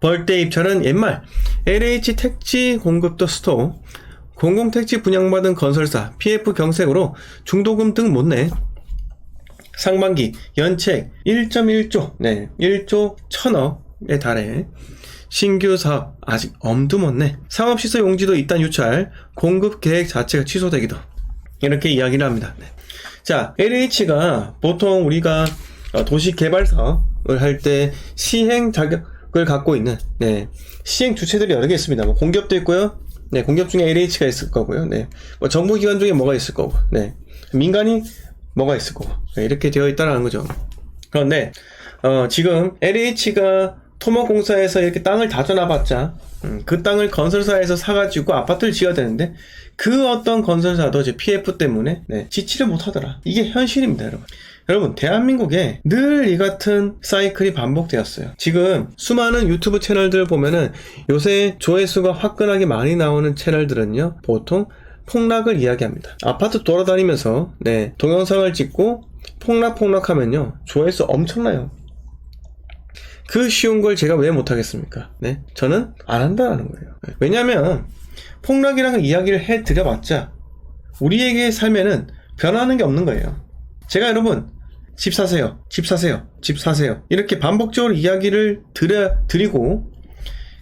벌떼 입찰은 옛말 LH 택지 공급도 스토어 공공택지 분양받은 건설사 PF 경색으로 중도금 등 못 내. 상반기 연책 1.1조, 네, 1조 1000억에 달해. 신규 사업 아직 엄두 못 내. 상업시설 용지도 일단 유찰, 공급 계획 자체가 취소되기도. 이렇게 이야기를 합니다. 네. 자, LH가 보통 우리가 어, 도시 개발 사업을 할 때 시행 자격 을 갖고 있는 네, 시행 주체들이 여러 개 있습니다. 뭐 공기업도 있고요. 네, 공기업 중에 LH가 있을 거고요. 네, 뭐 정부기관 중에 뭐가 있을 거고, 네, 민간이 뭐가 있을 거고, 네, 이렇게 되어 있다는 거죠. 그런데 어, 지금 LH가 토목공사에서 이렇게 땅을 다져놔봤자 음, 그 땅을 건설사에서 사가지고 아파트를 지어야 되는데 그 어떤 건설사도 이제 PF 때문에 네, 지치를 못하더라. 이게 현실입니다, 여러분. 여러분, 대한민국에 늘 이 같은 사이클이 반복되었어요. 지금 수많은 유튜브 채널들 보면은 요새 조회수가 화끈하게 많이 나오는 채널들은요, 보통 폭락을 이야기합니다. 아파트 돌아다니면서, 네, 동영상을 찍고 폭락 폭락하면요, 조회수 엄청나요. 그 쉬운 걸 제가 왜 못하겠습니까? 네, 저는 안 한다는 거예요. 왜냐면, 폭락이라는 이야기를 해 드려봤자, 우리에게 삶에는 변하는 게 없는 거예요. 제가 여러분, 집 사세요. 집 사세요. 집 사세요. 이렇게 반복적으로 이야기를 드려, 드리고,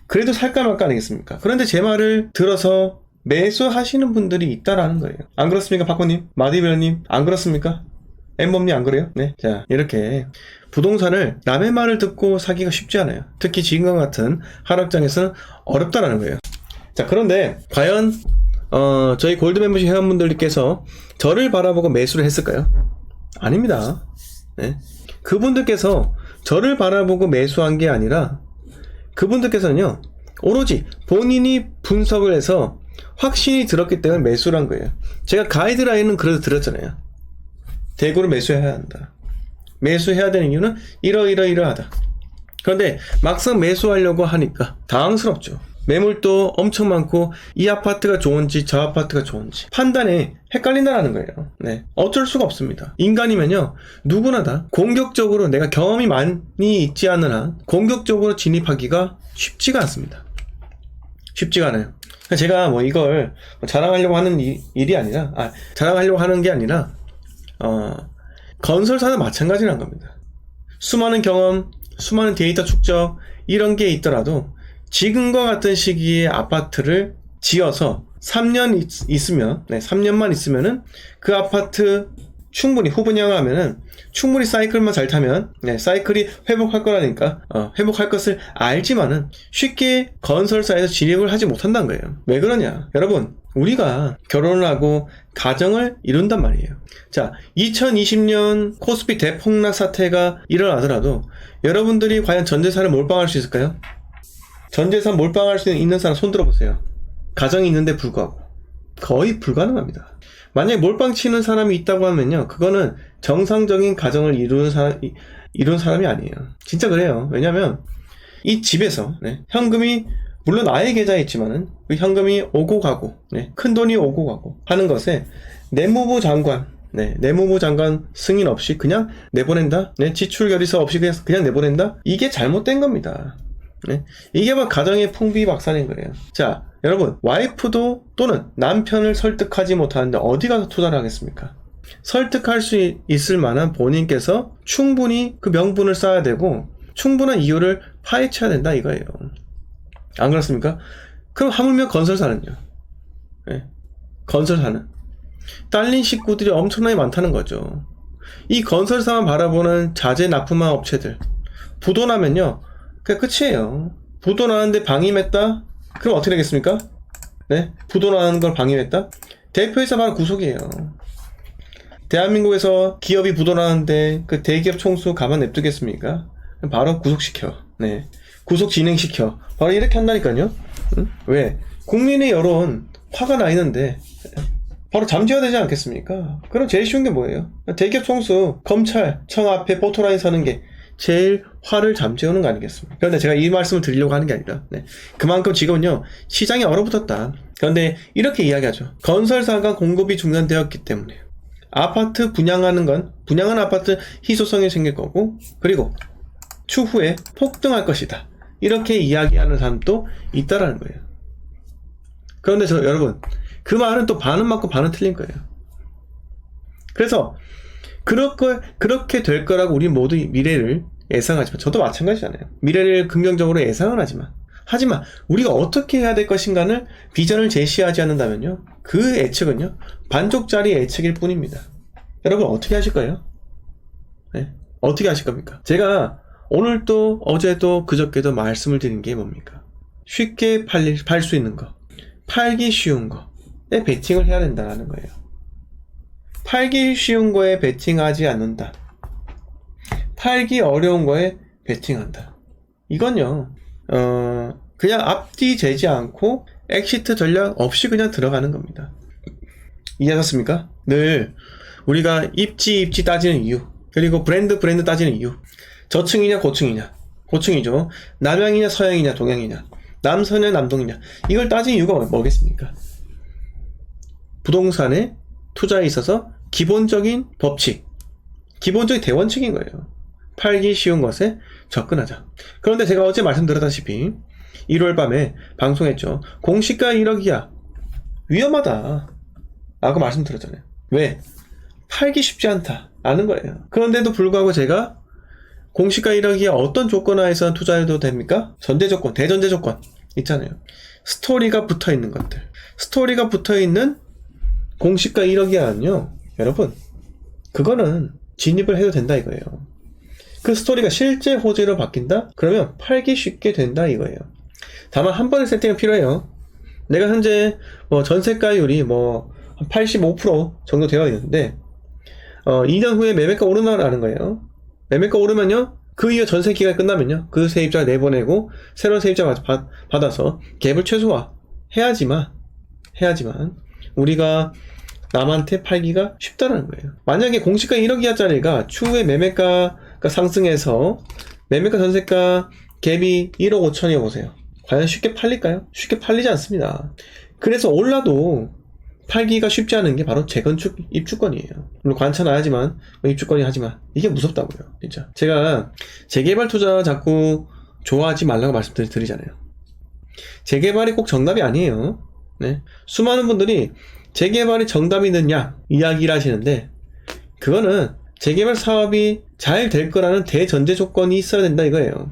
그래도 살까 말까 아니겠습니까? 그런데 제 말을 들어서 매수하시는 분들이 있다라는 거예요. 안 그렇습니까, 박고님? 마디벨님? 안 그렇습니까? 엠범님 안 그래요? 네. 자, 이렇게 부동산을 남의 말을 듣고 사기가 쉽지 않아요. 특히 지금과 같은 하락장에서는 어렵다라는 거예요. 자, 그런데 과연 어, 저희 골드 멤버십 회원분들께서 저를 바라보고 매수를 했을까요? 아닙니다. 네. 그분들께서 저를 바라보고 매수한 게 아니라 그분들께서는요 오로지 본인이 분석을 해서 확신이 들었기 때문에 매수를 한 거예요. 제가 가이드라인은 그래도 들었잖아요. 대구를 매수해야 한다. 매수해야 되는 이유는 이러이러이러하다. 그런데 막상 매수하려고 하니까 당황스럽죠. 매물도 엄청 많고 이 아파트가 좋은지 저 아파트가 좋은지 판단에 헷갈린다라는 거예요. 네. 어쩔 수가 없습니다. 인간이면요. 누구나 다 공격적으로 내가 경험이 많이 있지 한 공격적으로 진입하기가 쉽지가 않습니다. 쉽지가 않아요. 제가 뭐 이걸 자랑하려고 하는 이- 일이 아니라 아, 자랑하려고 하는 게 아니라 어, 건설사는 마찬가지라는 겁니다. 수많은 경험, 수많은 데이터 축적 이런 게 있더라도 지금과 같은 시기에 아파트를 지어서 3년 있, 으면 네, 3년만 있으면은 그 아파트 충분히 후분양하면은 충분히 사이클만 잘 타면 네, 사이클이 회복할 거라니까 어, 회복할 것을 알지만은 쉽게 건설사에서 진입을 하지 못한다는 거예요. 왜 그러냐? 여러분 우리가 결혼을 하고 가정을 이룬단 말이에요. 자, 2020년 코스피 대폭락 사태가 일어나더라도 여러분들이 과연 전재산을 몰빵할 수 있을까요? 전 재산 몰빵할 수 있는 사람 손 들어보세요. 가정이 있는데 불구하고. 거의 불가능합니다. 만약에 몰빵 치는 사람이 있다고 하면요. 그거는 정상적인 가정을 이루는 사람, 이- 이룬 사람이 아니에요. 진짜 그래요. 왜냐면, 이 집에서, 네, 현금이, 물론 나의 계좌에 있지만은, 그 현금이 오고 가고, 네, 큰 돈이 오고 가고 하는 것에, 내무부 장관, 네, 내무부 장관 승인 없이 그냥 내보낸다? 네, 지출 결의서 없이 그냥, 그냥 내보낸다? 이게 잘못된 겁니다. 네. 이게 막 가정의 풍비박산인 거예요. 자, 여러분, 와이프도 또는 남편을 설득하지 못하는데 어디 가서 투자를 하겠습니까? 설득할 수 있- 있을 만한 본인께서 충분히 그 명분을 쌓아야 되고, 충분한 이유를 파헤쳐야 된다 이거예요. 안 그렇습니까? 그럼 하물며 건설사는요? 네. 건설사는? 딸린 식구들이 엄청나게 많다는 거죠. 이 건설사만 바라보는 자재 납품한 업체들. 부도나면요. 그게 끝이에요. 부도 나는데 방임했다? 그럼 어떻게 되겠습니까? 네? 부도 나는 걸 방임했다? 대표이사 바로 구속이에요. 대한민국에서 기업이 부도 나는데 그 대기업 총수 가만 냅두겠습니까? 바로 구속시켜. 네. 구속 진행시켜. 바로 이렇게 한다니까요. 응? 왜? 국민의 여론 화가 나 있는데 바로 잠재워야 되지 않겠습니까? 그럼 제일 쉬운 게 뭐예요? 대기업 총수, 검찰, 청 앞에 포토라인 서는 게 제일 화를 잠재우는 거 아니겠습니까? 그런데 제가 이 말씀을 드리려고 하는 게 아니라, 네. 그만큼 지금은요, 시장이 얼어붙었다. 그런데 이렇게 이야기하죠. 건설사가 공급이 중단되었기 때문에. 아파트 분양하는 건, 분양한 아파트 희소성이 생길 거고, 그리고 추후에 폭등할 것이다. 이렇게 이야기하는 사람도 있다라는 거예요. 그런데 저 여러분 그 말은 또 반은 맞고 반은 틀린 거예요. 그래서 그렇게 그렇게 될 거라고 우리 모두 미래를 예상하지만 저도 마찬가지잖아요. 미래를 긍정적으로 예상은 하지만 하지만 우리가 어떻게 해야 될 것인가를 비전을 제시하지 않는다면요. 그 예측은요. 반쪽짜리 예측일 뿐입니다. 여러분 어떻게 하실 거예요? 네? 어떻게 하실 겁니까? 제가 오늘도 어제도 그저께도 말씀을 드린 게 뭡니까? 쉽게 팔 수 있는 거, 팔기 쉬운 거에 베팅을 해야 된다는 거예요. 팔기 쉬운 거에 베팅하지 않는다. 팔기 어려운 거에 베팅한다. 이건요, 어, 그냥 앞뒤 재지 않고 엑시트 전략 없이 그냥 들어가는 겁니다. 이해하셨습니까? 늘 우리가 입지 입지 따지는 이유, 그리고 브랜드 브랜드 따지는 이유. 저층이냐 고층이냐. 고층이죠. 남양이냐 서양이냐 동양이냐. 남서냐 남동이냐. 이걸 따진 이유가 뭐겠습니까? 부동산에 투자에 있어서 기본적인 법칙, 기본적인 대원칙인 거예요. 팔기 쉬운 것에 접근하자. 그런데 제가 어제 말씀드렸다시피 1월 밤에 방송했죠. 공시가 1억이야. 위험하다. 라고 말씀드렸잖아요. 왜? 팔기 쉽지 않다. 아는 거예요. 그런데도 불구하고 제가 공시가 1억이야 어떤 조건 하에서 투자해도 됩니까? 전제 조건, 대전제 조건 있잖아요. 스토리가 붙어 있는 것들. 스토리가 붙어 있는 공시가 1억이야는요. 여러분, 그거는 진입을 해도 된다 이거예요. 그 스토리가 실제 호재로 바뀐다? 그러면 팔기 쉽게 된다 이거예요. 다만 한 번의 세팅은 필요해요. 내가 현재 뭐 전세가율이 뭐 85% 정도 되어 있는데 어 2년 후에 매매가 오르나라는 거예요. 매매가 오르면요. 그 이후 전세 기간이 끝나면요. 그 세입자 내보내고 새로운 세입자 받, 받아서 갭을 최소화 해야지만 해야지만 우리가 남한테 팔기가 쉽다는 거예요. 만약에 공시가 1억 이하짜리가 추후에 매매가가 상승해서 매매가 전세가 갭이 1억 5천이어 보세요. 과연 쉽게 팔릴까요? 쉽게 팔리지 않습니다. 그래서 올라도 팔기가 쉽지 않은 게 바로 재건축 입주권이에요. 물론 관찰은 하지만 뭐 입주권이 하지만 이게 무섭다고요. 진짜 제가 재개발 투자 자꾸 좋아하지 말라고 말씀드리잖아요. 재개발이 꼭 정답이 아니에요. 네. 수많은 분들이 재개발이 정답이 있느냐 이야기를 하시는데 그거는 재개발 사업이 잘 될 거라는 대전제 조건이 있어야 된다 이거예요.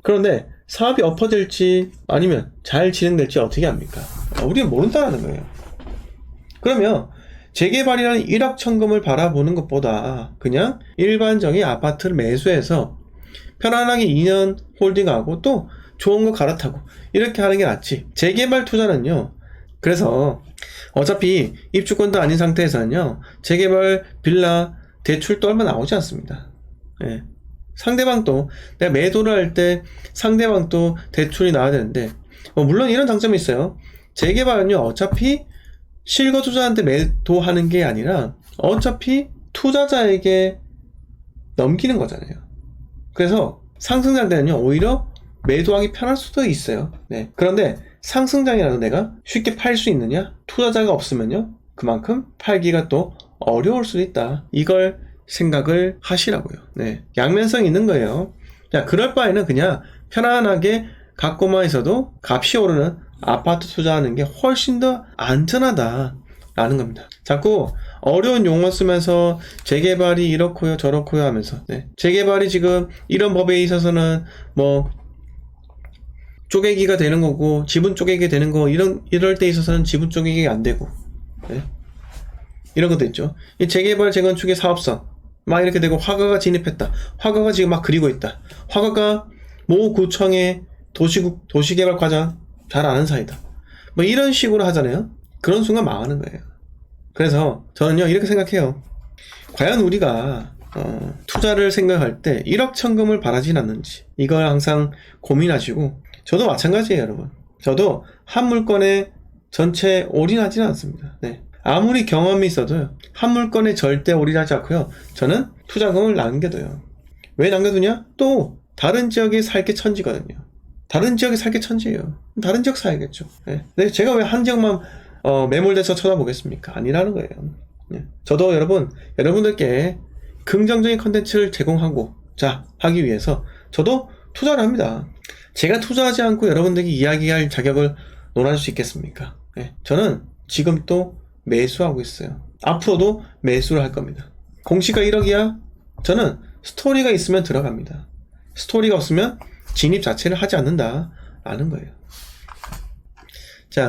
그런데 사업이 엎어질지 아니면 잘 진행될지 어떻게 합니까? 우리는 모른다는 거예요. 그러면 재개발이라는 일확천금을 바라보는 것보다 그냥 일반적인 아파트를 매수해서 편안하게 2년 홀딩하고 또 좋은 거 갈아타고 이렇게 하는 게 낫지. 재개발 투자는요. 그래서 어차피 입주권도 아닌 상태에서는요. 재개발 빌라 대출도 얼마 나오지 않습니다. 예. 상대방도 내가 매도를 할 때 상대방도 대출이 나와야 되는데 어, 물론 이런 장점이 있어요. 재개발은요. 어차피 실거 투자한테 매도하는 게 아니라 어차피 투자자에게 넘기는 거잖아요. 그래서 상승장 때는요, 오히려 매도하기 편할 수도 있어요. 네. 그런데 상승장이라도 내가 쉽게 팔 수 있느냐? 투자자가 없으면요, 그만큼 팔기가 또 어려울 수도 있다. 이걸 생각을 하시라고요. 네. 양면성이 있는 거예요. 자, 그럴 바에는 그냥 편안하게 갖고만 있어도 값이 오르는 아파트 투자하는 게 훨씬 더 안전하다 라는 겁니다. 자꾸 어려운 용어 쓰면서 재개발이 이렇고요 저렇고요 하면서 네. 재개발이 지금 이런 법에 있어서는 뭐 쪼개기가 되는 거고 지분 쪼개기 되는 거 이런 이럴 때 있어서는 지분 쪼개기가 안 되고 네. 이런 것도 있죠. 이 재개발 재건축의 사업성 막 이렇게 되고 화가가 진입했다. 화가가 지금 막 그리고 있다. 화가가 모 구청의 도시국 도시개발 과장 잘 아는 사이다. 뭐 이런 식으로 하잖아요. 그런 순간 망하는 거예요. 그래서 저는요 이렇게 생각해요. 과연 우리가 어, 투자를 생각할 때 1억 천금을 바라진 않는지 이걸 항상 고민하시고 저도 마찬가지예요 여러분. 저도 한 물건에 전체 올인하지는 않습니다. 네. 아무리 경험이 있어도요 한 물건에 절대 올인하지 않고요 저는 투자금을 남겨둬요. 왜 남겨두냐? 또 다른 지역에 살 게 천지거든요. 다른 지역에 살 게 천지예요. 다른 지역 사야겠죠. 예. 근데 제가 왜 한 지역만 어, 매몰돼서 쳐다보겠습니까? 아니라는 거예요. 예. 저도 여러분, 여러분들께 긍정적인 컨텐츠를 제공하고, 자, 하기 위해서 저도 투자를 합니다. 제가 투자하지 않고 여러분들에게 이야기할 자격을 논할 수 있겠습니까? 예, 저는 지금 또 매수하고 있어요. 앞으로도 매수를 할 겁니다. 공시가 1억이야? 저는 스토리가 있으면 들어갑니다. 스토리가 없으면 진입 자체를 하지 않는다. 라는 거예요.